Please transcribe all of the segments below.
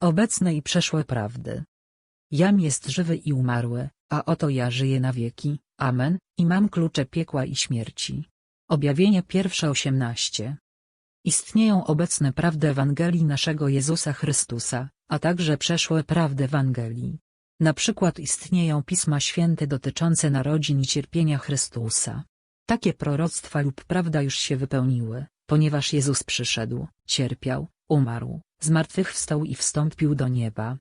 obecne i przeszłe prawdy. Jam jest żywy i umarły, a oto ja żyję na wieki, amen, i mam klucze piekła i śmierci. Objawienie pierwsze 18 Istnieją obecne prawdy Ewangelii naszego Jezusa Chrystusa, a także przeszłe prawdy Ewangelii. Na przykład istnieją Pisma Święte dotyczące narodzin i cierpienia Chrystusa. Takie proroctwa lub prawda już się wypełniły, ponieważ Jezus przyszedł, cierpiał, umarł, zmartwychwstał i wstąpił do nieba.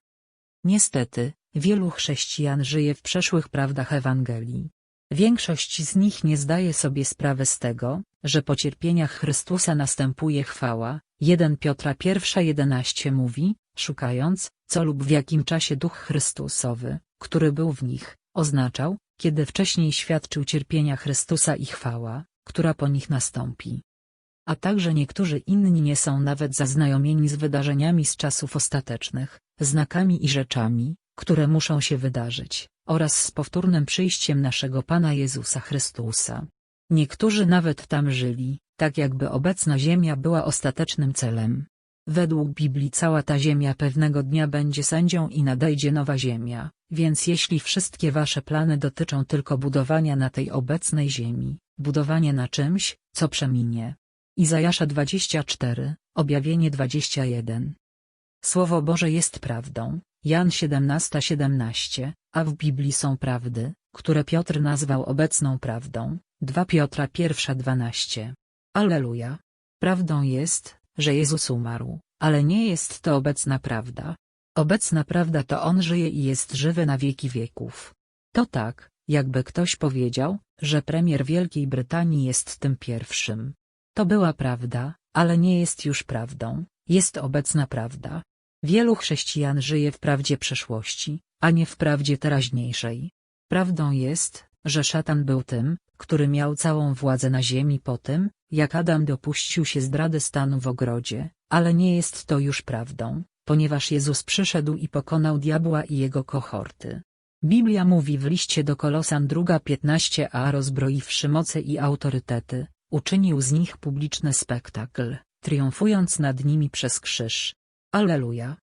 Niestety, wielu chrześcijan żyje w przeszłych prawdach Ewangelii. Większość z nich nie zdaje sobie sprawy z tego, że po cierpieniach Chrystusa następuje chwała. 1 Piotra 1:11 mówi, szukając, co lub w jakim czasie Duch Chrystusowy, który był w nich, oznaczał, kiedy wcześniej świadczył cierpienia Chrystusa i chwała, która po nich nastąpi. A także niektórzy inni nie są nawet zaznajomieni z wydarzeniami z czasów ostatecznych, znakami i rzeczami, które muszą się wydarzyć, oraz z powtórnym przyjściem naszego Pana Jezusa Chrystusa. Niektórzy nawet tam żyli, tak jakby obecna ziemia była ostatecznym celem. Według Biblii cała ta ziemia pewnego dnia będzie sędzią i nadejdzie nowa ziemia, więc jeśli wszystkie wasze plany dotyczą tylko budowania na tej obecnej ziemi, budowania na czymś, co przeminie. Izajasza 24, Objawienie 21 Słowo Boże jest prawdą, Jan 17:17, 17, a w Biblii są prawdy, które Piotr nazwał obecną prawdą, 2 Piotra 1:12. Alleluja. Prawdą jest, że Jezus umarł, ale nie jest to obecna prawda. Obecna prawda to On żyje i jest żywy na wieki wieków. To tak, jakby ktoś powiedział, że premier Wielkiej Brytanii jest tym pierwszym. To była prawda, ale nie jest już prawdą, jest obecna prawda. Wielu chrześcijan żyje w prawdzie przeszłości, a nie w prawdzie teraźniejszej. Prawdą jest, że szatan był tym, który miał całą władzę na ziemi po tym, jak Adam dopuścił się zdrady stanu w ogrodzie, ale nie jest to już prawdą, ponieważ Jezus przyszedł i pokonał diabła i jego kohorty. Biblia mówi w liście do Kolosan 2.15 a rozbroiwszy moce i autorytety, uczynił z nich publiczny spektakl, triumfując nad nimi przez krzyż. Alleluja.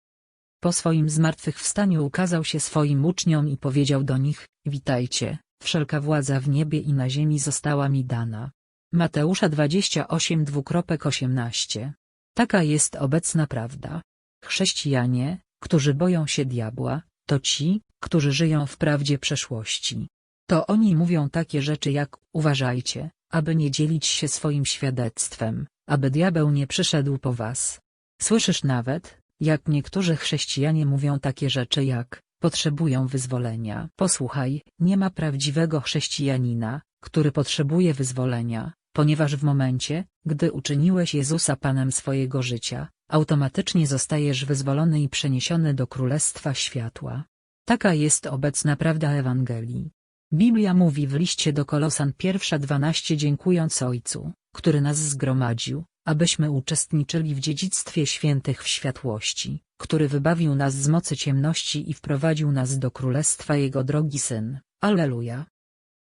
Po swoim zmartwychwstaniu ukazał się swoim uczniom i powiedział do nich, witajcie, wszelka władza w niebie i na ziemi została mi dana. Mateusza 28 2.18 Taka jest obecna prawda. Chrześcijanie, którzy boją się diabła, to ci, którzy żyją w prawdzie przeszłości. To oni mówią takie rzeczy jak, uważajcie, aby nie dzielić się swoim świadectwem, aby diabeł nie przyszedł po was. Słyszysz nawet, jak niektórzy chrześcijanie mówią takie rzeczy jak, potrzebują wyzwolenia. Posłuchaj, nie ma prawdziwego chrześcijanina, który potrzebuje wyzwolenia, ponieważ w momencie, gdy uczyniłeś Jezusa Panem swojego życia, automatycznie zostajesz wyzwolony i przeniesiony do Królestwa Światła. Taka jest obecna prawda Ewangelii. Biblia mówi w liście do Kolosan 1:12 dziękując Ojcu, który nas zgromadził, abyśmy uczestniczyli w dziedzictwie świętych w światłości, który wybawił nas z mocy ciemności i wprowadził nas do królestwa Jego drogi Syn. Alleluja.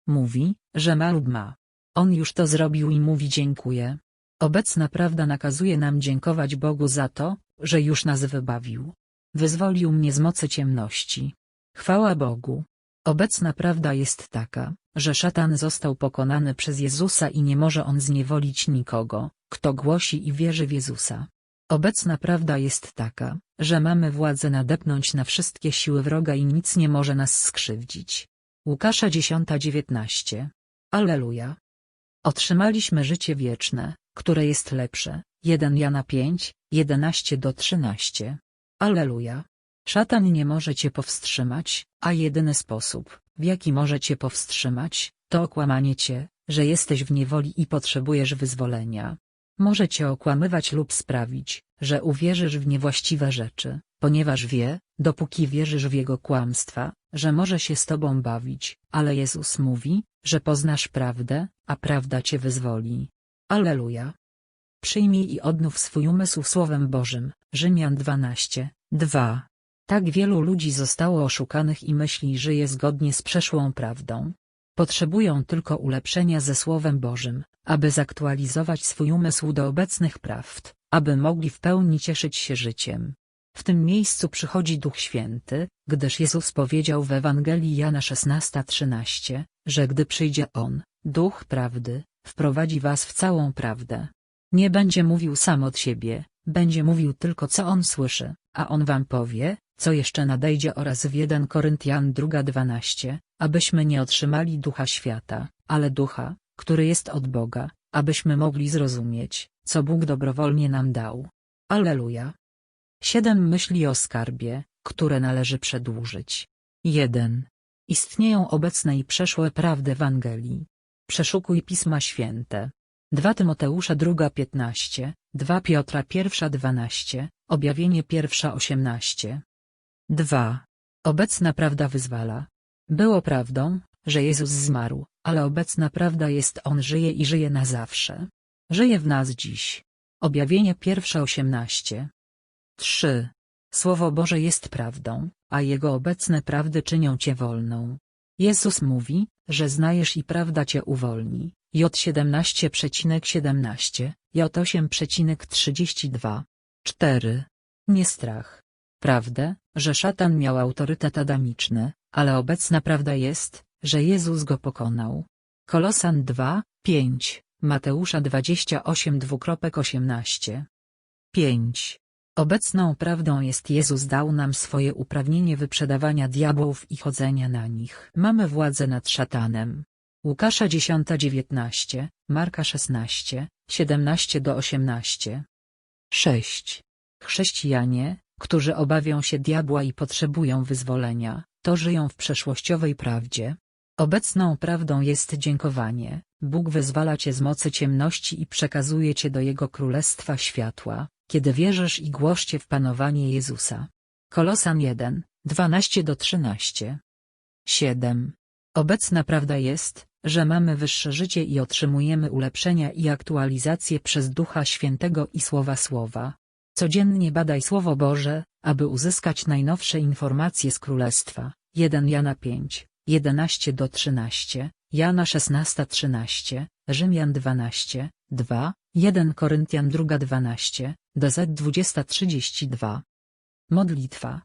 Mówi, że ma lub ma. On już to zrobił i mówi dziękuję. Obecna prawda nakazuje nam dziękować Bogu za to, że już nas wybawił. Wyzwolił mnie z mocy ciemności. Chwała Bogu. Obecna prawda jest taka, że szatan został pokonany przez Jezusa i nie może on zniewolić nikogo, kto głosi i wierzy w Jezusa. Obecna prawda jest taka, że mamy władzę nadepnąć na wszystkie siły wroga i nic nie może nas skrzywdzić. Łukasza 10:19. Alleluja. Otrzymaliśmy życie wieczne, które jest lepsze. 1 Jana 5, 11-13. Alleluja. Szatan nie może cię powstrzymać, a jedyny sposób, w jaki może cię powstrzymać, to okłamanie cię, że jesteś w niewoli i potrzebujesz wyzwolenia. Może cię okłamywać lub sprawić, że uwierzysz w niewłaściwe rzeczy, ponieważ wie, dopóki wierzysz w jego kłamstwa, że może się z tobą bawić, ale Jezus mówi, że poznasz prawdę, a prawda cię wyzwoli. Alleluja. Przyjmij i odnów swój umysł Słowem Bożym. Rzymian 12, 2. Tak wielu ludzi zostało oszukanych i myśli żyje zgodnie z przeszłą prawdą. Potrzebują tylko ulepszenia ze Słowem Bożym, aby zaktualizować swój umysł do obecnych prawd, aby mogli w pełni cieszyć się życiem. W tym miejscu przychodzi Duch Święty, gdyż Jezus powiedział w Ewangelii Jana 16:13, że gdy przyjdzie On, Duch Prawdy, wprowadzi was w całą prawdę. Nie będzie mówił sam od siebie, będzie mówił tylko co On słyszy, a On wam powie, co jeszcze nadejdzie oraz w 1 Koryntian 2:12, abyśmy nie otrzymali ducha świata, ale ducha, który jest od Boga, abyśmy mogli zrozumieć, co Bóg dobrowolnie nam dał. Alleluja. Siedem myśli o skarbie, które należy przedłużyć. 1. Istnieją obecne i przeszłe prawdy Ewangelii. Przeszukuj Pisma Święte. 2 Tymoteusza 2:15, 2 Piotra 1:12, Objawienie 1:18. 2. Obecna prawda wyzwala. Było prawdą, że Jezus zmarł, ale obecna prawda jest On żyje i żyje na zawsze. Żyje w nas dziś. Objawienie 1:18. 3. Słowo Boże jest prawdą, a Jego obecne prawdy czynią Cię wolną. Jezus mówi, że znajesz i prawda Cię uwolni. J 17,17, J 8,32. 4. Nie strach. Prawdę, że szatan miał autorytet adamiczny, ale obecna prawda jest, że Jezus go pokonał. Kolosan 2, 5, Mateusza 28 2.18. 5. Obecną prawdą jest Jezus dał nam swoje uprawnienie wyprzedawania diabłów i chodzenia na nich. Mamy władzę nad szatanem. Łukasza 10:19, Marka 16, 17 do 18. 6. Chrześcijanie, którzy obawią się diabła i potrzebują wyzwolenia, to żyją w przeszłościowej prawdzie. Obecną prawdą jest dziękowanie, Bóg wyzwala cię z mocy ciemności i przekazuje cię do Jego Królestwa Światła, kiedy wierzysz i głoście w panowanie Jezusa. Kolosan 1, 12-13 7. Obecna prawda jest, że mamy wyższe życie i otrzymujemy ulepszenia i aktualizacje przez Ducha Świętego i Słowa Słowa. Codziennie badaj Słowo Boże, aby uzyskać najnowsze informacje z Królestwa. 1 Jana 5, 11-13, Jana 16-13, Rzymian 12, 2, 1 Koryntian 2 12, DZ 2032. Modlitwa.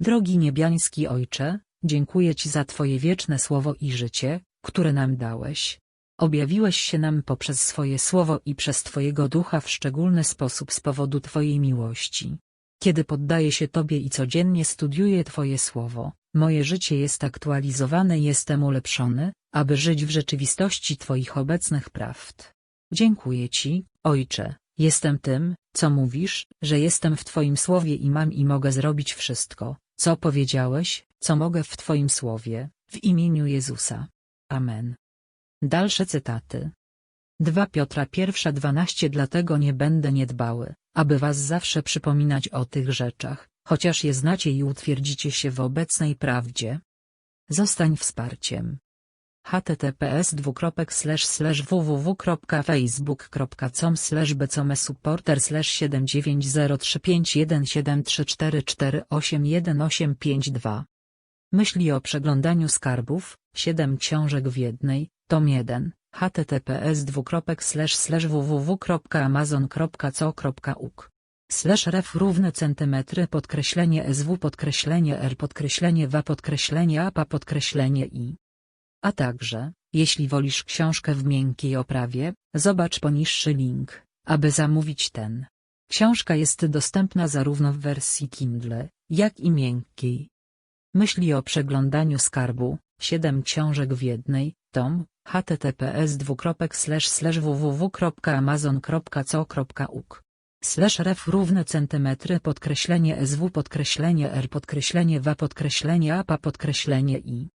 Drogi niebiański Ojcze, dziękuję Ci za Twoje wieczne słowo i życie, które nam dałeś. Objawiłeś się nam poprzez swoje słowo i przez Twojego ducha w szczególny sposób z powodu Twojej miłości. Kiedy poddaję się Tobie i codziennie studiuję Twoje słowo, moje życie jest aktualizowane i jestem ulepszony, aby żyć w rzeczywistości Twoich obecnych prawd. Dziękuję Ci, Ojcze, jestem tym, co mówisz, że jestem w Twoim słowie i mam i mogę zrobić wszystko, co powiedziałeś, co mogę w Twoim słowie, w imieniu Jezusa. Amen. Dalsze cytaty. 2 Piotra 1:12 Dlatego nie będę niedbały, aby was zawsze przypominać o tych rzeczach, chociaż je znacie i utwierdzicie się w obecnej prawdzie. Zostań wsparciem https www.facebook.com becomesupporter 7903517344811852 Myśli o przeglądaniu skarbów, 7 książek w jednej, tom 1, https www.amazon.co.uk slash ref równe centymetry podkreślenie sw podkreślenie r podkreślenie w podkreślenie apa podkreślenie i a także, jeśli wolisz książkę w miękkiej oprawie, zobacz poniższy link, aby zamówić ten. Książka jest dostępna zarówno w wersji Kindle, jak i miękkiej. Myśli o przeglądaniu skarbu, 7 książek w jednej, tom, https www.amazon.co.uk slash ref równe centymetry podkreślenie sw podkreślenie r podkreślenie w podkreślenie apa podkreślenie i